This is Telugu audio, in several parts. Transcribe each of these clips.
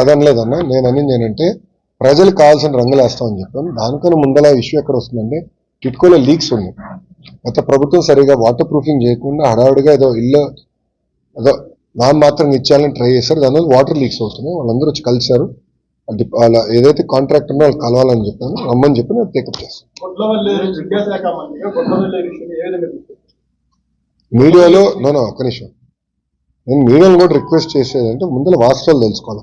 అదనలేదన్న నేను అనింది ఏంటంటే ప్రజలకు కావాల్సిన రంగులు వేస్తామని చెప్పాను. దానికన్నా ముందల ఇష్యూ ఎక్కడ వస్తుందంటే టిట్కోలో లీక్స్ ఉన్నాయి. గత ప్రభుత్వం సరిగా వాటర్ ప్రూఫింగ్ చేయకుండా హడావుడిగా ఏదో ఇల్లు ఏదో నాన్ మాత్రం ఇచ్చేయాలని ట్రై చేశారు. దానివల్ల వాటర్ లీక్స్ అవుతున్నాయి వాళ్ళందరూ వచ్చి కలిశారు. వాళ్ళ ఏదైతే కాంట్రాక్ట్ ఉందో వాళ్ళు కలవాలని చెప్పాను. రమ్మని చెప్పి నేను టేకప్ చేస్తాను? మీడియాలో నో ఒక్క నిమిషం. నేను మీడియాను కూడా రిక్వెస్ట్ చేసేదంటే ముందర వాస్తవాలు తెలుసుకోవాలి.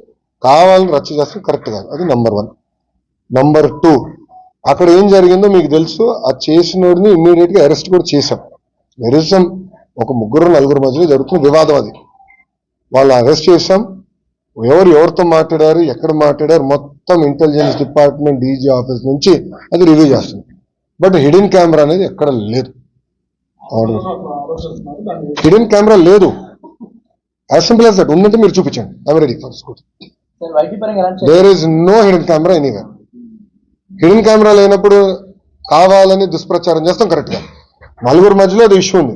కావాలని రచ్చ చేస్తే కరెక్ట్ కాదు. అది నంబర్ వన్ నంబర్ టూ అక్కడ ఏం జరిగిందో మీకు తెలుసు ఆ చేసినోడిని ఇమ్మీడియట్గా అరెస్ట్ కూడా చేశాం. నిరుసం ఒక ముగ్గురు నలుగురు మధ్యలో జరుగుతున్న వివాదం అది. వాళ్ళు అరెస్ట్ చేశాం. ఎవరు ఎవరితో మాట్లాడారు ఎక్కడ మాట్లాడారు మొత్తం ఇంటెలిజెన్స్ డిపార్ట్మెంట్ డీజీ ఆఫీస్ నుంచి అది రివ్యూ చేస్తుంది. బట్ హిడెన్ కెమెరా అనేది ఎక్కడ లేదు. హిడెన్ కెమెరా లేదు. యాజ్ సింపుల్ యాజ్ దట్ ఉందంటే మీరు చూపించండి. I'm ready for there is no hidden camera anywhere hidden camera లేనప్పుడు కావాలని దుష్ప్రచారం చేస్తాం కరెక్ట్గా. నలుగురు మధ్యలో అది ఇష్యూ ఉంది.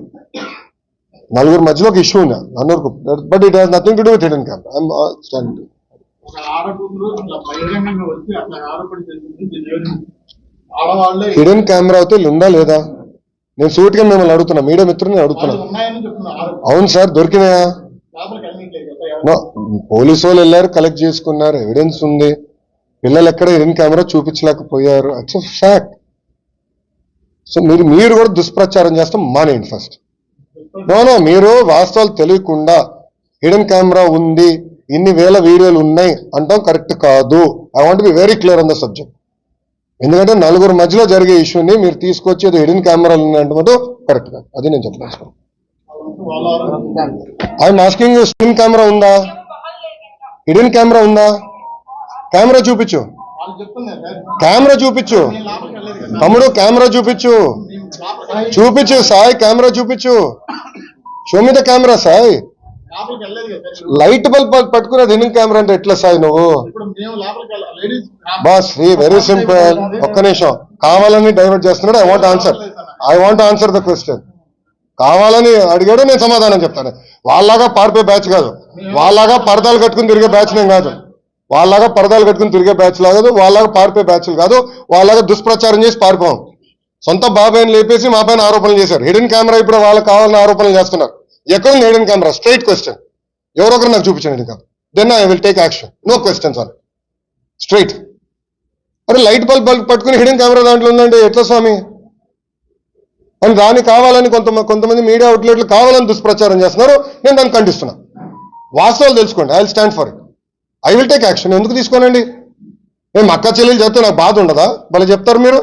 నలుగురు మధ్యలో ఒక ఇష్యూ ఉంది. నలుగురు but it has nothing to do with hidden camera stand hidden camera అయితే ఉందా లేదా? నేను సూటిగా మిమ్మల్ని అడుగుతున్నా. మీడియా మిత్రుని అడుగుతున్నా. అవును సార్ ఎవరికినాయా పోలీసు వాళ్ళు వెళ్ళారు కలెక్ట్ చేసుకున్నారు ఎవిడెన్స్ ఉంది. పిల్లలు ఎక్కడ ఇన్ కెమెరా చూపించలేకపోయారు. అట్స్ ఫ్యాక్ట్ సో మీరు మీరు కూడా దుష్ప్రచారం చేస్తాం మానేయండి ఫస్ట్ నోనో మీరు వాస్తవాలు తెలియకుండా హిడెన్ కెమెరా ఉంది ఇన్ని వేల వీడియోలు ఉన్నాయి అంటాం కరెక్ట్ కాదు. I want be very clear on the subject ఎందుకంటే నలుగురు మధ్యలో జరిగే ఇష్యూని మీరు తీసుకొచ్చి అది హిడెన్ కెమెరాలు ఉన్నాయంటే కరెక్ట్ కాదు. అది నేను చెప్పదలుచుకున్నాను. ఐఎమ్ ఆస్కింగ్ స్క్రీన్ కెమెరా ఉందా? హిడెన్ కెమెరా ఉందా? కెమెరా చూపించు. కెమెరా చూపించు. తమ్ముడు కెమెరా చూపించు. చూపించు సాయి కెమెరా చూపించు. షో మీద కెమెరా సాయి. లైట్ బల్బ్ పట్టుకునేది హిడెన్ కెమెరా అంటే ఎట్లా సాయి నువ్వు? ఇప్పుడు మేము బాస్ వెరీ సింపుల్ ఒక్క నిమిషం. కావాలని డైవర్ట్ చేస్తున్నాడు. I want answer I want answer the question కావాలని అడిగాడు నేను సమాధానం చెప్తాను. వాళ్ళలాగా పారిపోయే బ్యాచ్ కాదు. వాళ్ళలాగా పరదాలు కట్టుకుని తిరిగే బ్యాచ్ నేను కాదు. వాళ్ళలాగా పరదాలు కట్టుకుని తిరిగే బ్యాచ్ కాదు వాళ్ళలాగా పారిపోయే బ్యాచ్లు కాదు వాళ్ళలాగా దుష్ప్రచారం చేసి పారిపోం సొంత బాబాయిని లేపేసి మా పైన ఆరోపణలు చేశారు. హిడెన్ కెమెరా ఇప్పుడు వాళ్ళకి కావాలని ఆరోపణలు చేస్తున్నారు. ఎక్కడ హిడెన్ కెమెరా? Straight question. ఎవరొకరు నాకు చూపించండి hidden camera then I will take action no questions sir straight అరే లైట్ బల్బ్ బల్బ్ పట్టుకుని హిడెన్ కెమెరా దాంట్లో ఉందండి. ఎట్లా స్వామి? అని దాన్ని కావాలని కొంత కొంతమంది మీడియా అవుట్లెట్లు కావాలని దుష్ప్రచారం చేస్తున్నారు. నేను దాన్ని ఖండిస్తున్నా. వాస్తవాలు తెలుసుకోండి. I will stand for it. I will take action. ఎందుకు తీసుకోనండి? మేము అక్క చెల్లెలు చెప్తే నాకు బాధ ఉండదా? భలే చెప్తారు మీరు.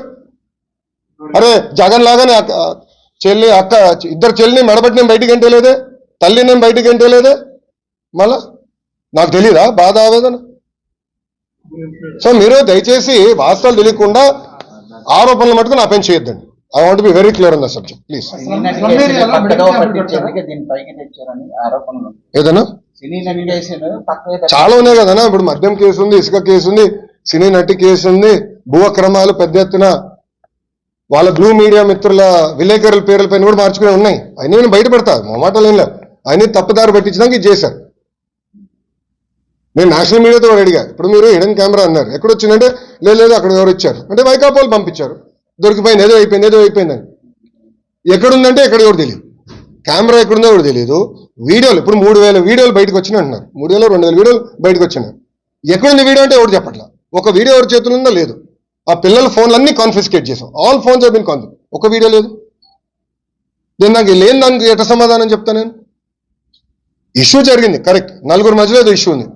అరే జగన్ లాగానే అక్క చెల్లి అక్క ఇద్దరు చెల్లిని మెడబట్టి నేను బయటికి ఎంటలేదే తల్లిని నేను బయటికి ఎంటలేదే మళ్ళా? నాకు తెలియదా బాధ ఆవేదన? సో మీరు దయచేసి వాస్తవాలు తెలియకుండా ఆరోపణలు మటుకు నా పైన చేయొద్దండి. I want be very clear on the subject please ఏదన్నా? చాలా ఉన్నాయి కదనా ఇప్పుడు మద్యం కేసు ఉంది ఇసుక కేసు ఉంది సినీ నటి కేసు ఉంది భూ అక్రమాలు పెద్ద ఎత్తున వాళ్ళ బ్లూ మీడియా మిత్రుల విలేకరుల పేర్ల పైన కూడా మార్చుకునే ఉన్నాయి. అన్ని నేను బయట పెడతా మా మాటలు ఏం లేవు. అన్ని తప్పుదారి పట్టించడానికి ఇది చేశారు. నేను నేషనల్ మీడియాతో కూడా అడిగా. ఇప్పుడు మీరు హిడెన్ కెమెరా అన్నారు. ఎక్కడ వచ్చిందంటే లేదు లేదు అక్కడ ఎవరు ఇచ్చారు. అంటే వైకాపోలు పంపించారు. దొరికిపోయింది ఏదో అయిపోయింది ఏదో అయిపోయిందని ఎక్కడుందంటే ఎక్కడ కూడా తెలియదు. కెమెరా ఎక్కడుందో కూడా తెలియదు. వీడియోలు ఇప్పుడు మూడు వేల వీడియోలు బయటకు వచ్చినాయి అంటున్నారు. మూడు వేల రెండు వేల వీడియోలు బయటకు వచ్చినాయి. ఎక్కడుంది వీడియో అంటే ఎవరు చెప్పట్లా. ఒక వీడియో ఎవరి చేతులు ఉందో లేదు. ఆ పిల్లల ఫోన్లు కాన్ఫిస్కేట్ చేసాం ఆల్ ఫోన్స్ బిన్ కాన్ఫి ఒక వీడియో లేదు. నేను నాకు లేని దానికి ఎట సమాధానం చెప్తా నేను? ఇష్యూ జరిగింది కరెక్ట్ నలుగురు మధ్యలో ఏదో ఇష్యూ ఉంది.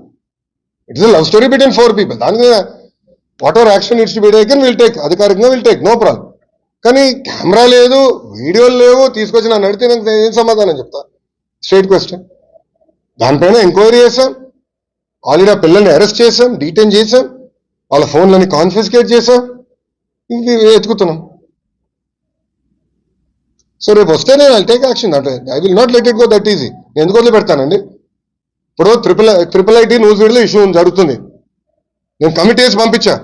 It is love story between four people దాని whatever action it's be taken will take. అధికారికంగా విల్ టేక్. No problem. కానీ కెమెరా లేదు వీడియోలు లేవు తీసుకొచ్చి నన్ను అడిగితే నాకు ఏం సమాధానం చెప్తా? స్టేట్ క్వశ్చన్ దానిపైన ఎంక్వైరీ చేశాం. ఆల్రెడీ ఆ పిల్లల్ని అరెస్ట్ చేసాం డీటైన్ చేసాం వాళ్ళ ఫోన్లని కాన్ఫిస్కేట్ చేసాం ఇవి ఎత్తుకుతున్నాం సో రేపు వస్తే నేను ఐ టేక్ యాక్షన్. అంటే I will not let it go that easy. నేను ఎందుకు వదిలి పెడతానండి ఇప్పుడు ట్రిపుల్ ట్రిపుల్ ఐటీ న్యూస్ వీడియోలో ఇష్యూ జరుగుతుంది. నేను కమిటీ వేసి పంపించా.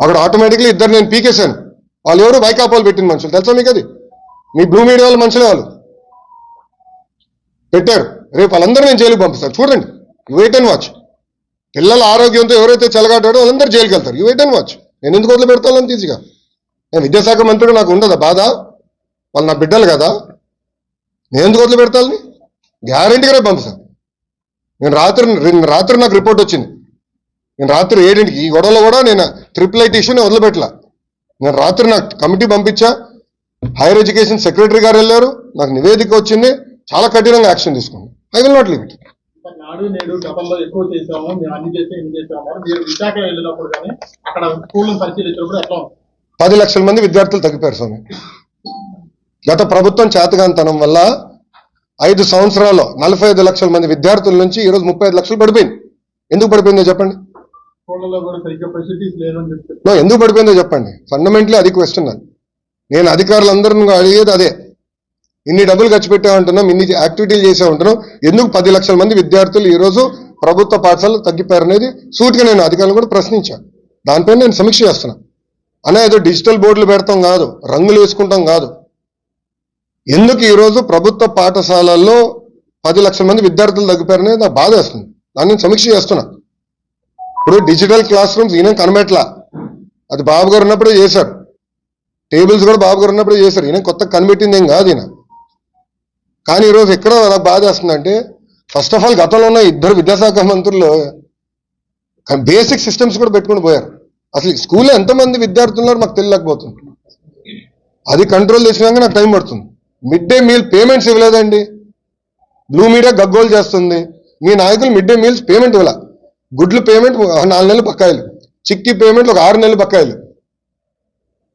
అక్కడ ఆటోమేటిక్లీ ఇద్దరు నేను పీకేశాను. వాళ్ళు ఎవరు వైకాపాలు పెట్టిన మనుషులు తెలుసా మీకు అది? మీ బ్లూ మీడియా వాళ్ళ మనుషులే వాళ్ళు. పెట్టారు. రేపు వాళ్ళందరూ నేను జైలుకి పంపిస్తాను. చూడండి. యు వెయిట్ అండ్ వాచ్ పిల్లల ఆరోగ్యంతో ఎవరైతే చెలగాటాడో వాళ్ళందరూ జైలుకి వెళ్తారు. యు వెయిట్ అండ్ వాచ్ నేను ఎందుకు వదిలి పెడతాను ఈజీగా నేను విద్యాశాఖ మంత్రుడు నాకు ఉండదా బాధ? వాళ్ళు నా బిడ్డలు కదా. నేను ఎందుకు వదిలి పెడతాను గ్యారంటీగా రేపు పంపిస్తాను. నేను రాత్రి రాత్రి నాకు రిపోర్ట్ వచ్చింది. నేను రాత్రి ఏడింటికి ఈ గొడవలో కూడా నేను ట్రిపుల్ ఐటీ ఇష్యూని వదిలిపెట్టలా. నేను రాత్రి నాకు కమిటీ పంపించా. హైయర్ ఎడ్యుకేషన్ సెక్రటరీ గారు వెళ్ళారు. నాకు నివేదిక వచ్చింది. చాలా కఠినంగా యాక్షన్ తీసుకున్నాను. I will not leave it నాడు నేడు గతంలో ఎక్కువ చేసాము మేము అన్ని చేసాం ఇన్ని చేసాము మీరు విశాఖ వెళ్ళినప్పుడు కానీ అక్కడ స్కూళ్ళను పరిశీలించినప్పుడు ఎట్లా ఉంది? పది లక్షల మంది విద్యార్థులు తగ్గిపోయారు స్వామి. గత ప్రభుత్వం చేతగాంతనం వల్ల ఐదు సంవత్సరాల్లో నలభై ఐదు లక్షల మంది విద్యార్థుల నుంచి ఈరోజు ముప్పై ఐదు లక్షలు పడిపోయింది. ఎందుకు పడిపోయిందో చెప్పండి? ఎందుకు పడిపోయిందో చెప్పండి. ఫండమెంటలీ అది క్వశ్చన్ అది. నేను అధికారులందరూ అడిగేది అదే. ఇన్ని డబ్బులు ఖర్చు పెట్టామంటున్నాం ఇన్ని యాక్టివిటీలు చేసే ఉంటున్నాం ఎందుకు పది లక్షల మంది విద్యార్థులు ఈరోజు ప్రభుత్వ పాఠశాలలు తగ్గిపోయారు అనేది సూటిగా నేను అధికారులు కూడా ప్రశ్నించాను దానిపైన నేను సమీక్ష చేస్తున్నా. అనే ఏదో డిజిటల్ బోర్డులు పెడతాం కాదు రంగులు వేసుకుంటాం కాదు. ఎందుకు ఈరోజు ప్రభుత్వ పాఠశాలల్లో పది లక్షల మంది విద్యార్థులు తగ్గిపోయారనేది నాకు బాధ వేస్తుంది. దాన్ని నేను సమీక్ష చేస్తున్నా. ఇప్పుడు డిజిటల్ క్లాస్ రూమ్స్ ఈయన కనబెట్లా అది బాబు గారు ఉన్నప్పుడే చేశారు. టేబుల్స్ కూడా బాబు గారు ఉన్నప్పుడే చేశారు. ఈయన కొత్త కనిపెట్టింది ఏం కాదు ఈయన. కానీ ఈరోజు ఎక్కడ నాకు బాధ వేస్తుందంటే ఫస్ట్ ఆఫ్ ఆల్ గతంలో ఉన్న ఇద్దరు విద్యాశాఖ మంత్రులు బేసిక్ సిస్టమ్స్ కూడా పెట్టుకుని పోయారు. అసలు స్కూల్లో ఎంతమంది విద్యార్థులు ఉన్నారో మాకు తెలియలేకపోతుంది అది కంట్రోల్ చేసినాక నాకు టైం పడుతుంది. మిడ్ డే మీల్ పేమెంట్స్ ఇవ్వలేదండి. బ్లూ మీడియా గగ్గోలు చేస్తుంది. మీ నాయకులు మిడ్ డే మీల్స్ పేమెంట్ ఇవ్వలే. గుడ్లు పేమెంట్ నాలుగు నెలలు బకాయిలు. చిక్కి పేమెంట్లు ఒక ఆరు నెలలు బకాయిలు.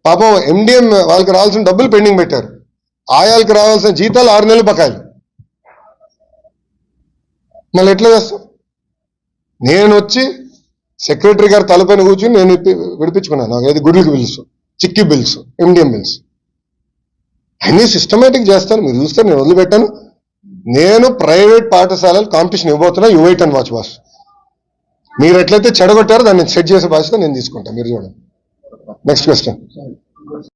పాపం ఎండిఎం వాళ్ళకి రావాల్సిన డబ్బులు పెండింగ్ పెట్టారు. ఆయాలకు రావాల్సిన జీతాలు ఆరు నెలలు బకాయిలు. మళ్ళీ ఎట్లా చేస్తాం? నేను వచ్చి సెక్రటరీ గారు తలపైన కూర్చుని నేను విడిపించుకున్నాను. నాకు ఏది గుడ్లకి bills chikki bills MDM bills అన్నీ సిస్టమేటిక్ చేస్తాను. మీరు చూస్తే నేను వదిలిపెట్టాను. నేను ప్రైవేట్ పాఠశాలలు competition ఇవ్వబోతున్నా you wait and watch was మీరు ఎట్లయితే చెడగొట్టారో దాన్ని సెట్ చేసే బాధ్యత నేను తీసుకుంటాను మీరు చూడండి. Next question